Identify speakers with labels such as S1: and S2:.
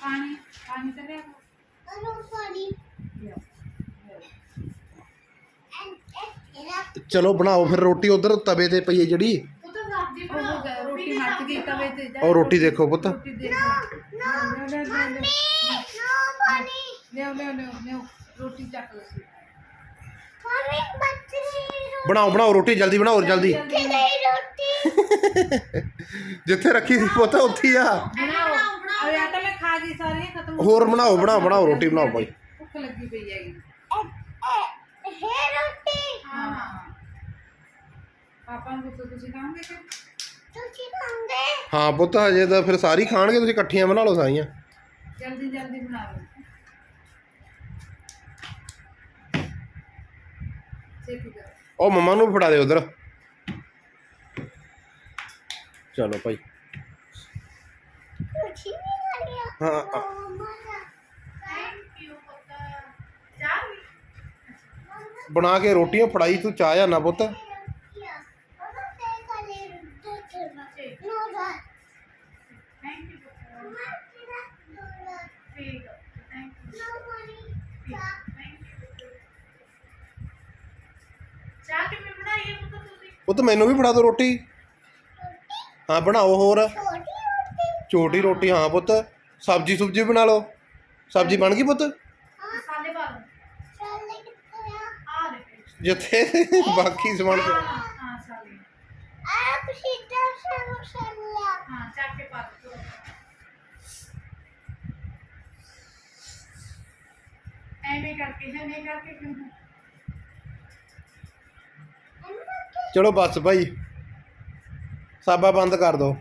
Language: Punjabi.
S1: ਪਾਣੀ ਪਾਣੀ ਤੇ ਲਿਆ।
S2: ਚਲੋ ਬਣਾਓ ਫਿਰ ਰੋਟੀ ਉਧਰ ਤਵੇ ਤੇ ਪਈ ਹੈ ਜਿਹੜੀ।
S1: ਉਹ ਰੋਟੀ ਮੱਚ ਗਈ ਤਵੇ ਤੇ ਜਾ।
S2: ਉਹ ਰੋਟੀ ਦੇਖੋ ਪੁੱਤ।
S1: ਰੋਟੀ ਦੇ ਲਿਓ ਲਿਓ ਲਿਓ ਲਿਓ ਰੋਟੀ ਚੱਕ ਲਓ।
S2: ਬਣਾਓ ਬਣਾਓ ਰੋਟੀ ਜਲਦੀ ਬਣਾਓ ਜਲਦੀ। ਜਿੱਥੇ ਰੱਖੀ ਸੀ ਪੁੱਤ ਉੱਥੇ ਹੀ ਆ।
S1: ਬਣਾਓ ਅਰੇ ਆ ਤਾਂ ਮੈਂ ਖਾ ਗਈ ਸਾਰੀਆਂ ਖਤਮ ਹੋ
S2: ਹੋਰ ਬਣਾਓ ਬਣਾਓ ਬਣਾਓ ਰੋਟੀ ਬਣਾਓ ਭਾਈ।
S1: ਭੁੱਖ ਲੱਗੀ ਪਈ ਹੈਗੀ। ਹਾਂ। ਪਾਪਾ ਨੂੰ ਪੁੱਛੋ ਤੁਸੀਂ ਖਾਓਗੇ ਕਿ?
S2: ਹਾਂ ਪੁੱਤ ਹਜੇ ਤਾਂ ਫਿਰ ਸਾਰੀ ਖਾਣਗੇ ਤੁਸੀਂ ਇਕੱਠੀਆਂ ਬਣਾ ਲਓ ਸਾਰੀਆਂ।
S1: ਜਲਦੀ ਜਲਦੀ ਬਣਾ ਲਓ। ਕਰੋ
S2: ਉਹ ਮੰਮਾ ਨੂੰ ਵੀ ਫੜਾ ਦੇ ਉਧਰ। ਚਲੋ ਭਾਈ। ਹਾਂ ਆ- ਬਣਾ ਕੇ ਰੋਟੀਆਂ ਫੜਾਈ ਤੂੰ ਚਾਹ ਜਾਂ ਨਾ ਪੁੱਤ?
S1: ਥੈਂਕ ਯੂ ਪੁੱਤ
S2: ਮੈਨੂੰ ਵੀ ਫੜਾ ਦੋ ਰੋਟੀ। ਹਾਂ ਬਣਾਓ ਹੋਰ। ਛੋਟੀ ਰੋਟੀ ਹਾਂ ਪੁੱਤ। ਸਬਜੀ ਸੁਬਜੀ ਬਣਾ ਲਓ। ਸਬਜੀ ਬਣ ਗਈ ਪੁੱਤ?
S1: ਮਸਾਲੇ ਪਾ ਲਓ ਆ ਦੇ
S2: ਜਿੱਥੇ ਬਾਕੀ ਸਮਾਨ
S1: ਹਾਂ ਹਾਂ ਸਾਲੇ। ਹਾਂ ਚੱਕ ਕੇ ਪਾ ਦੋ ਐਵੇਂ ਕਰਕੇ ਐਵੇਂ ਕਰਕੇ ਕਿਉਂ
S2: ਚਲੋ ਬਸ ਭਾਈ। ਸਾਬਾ ਬੰਦ ਕਰ ਦਿਓ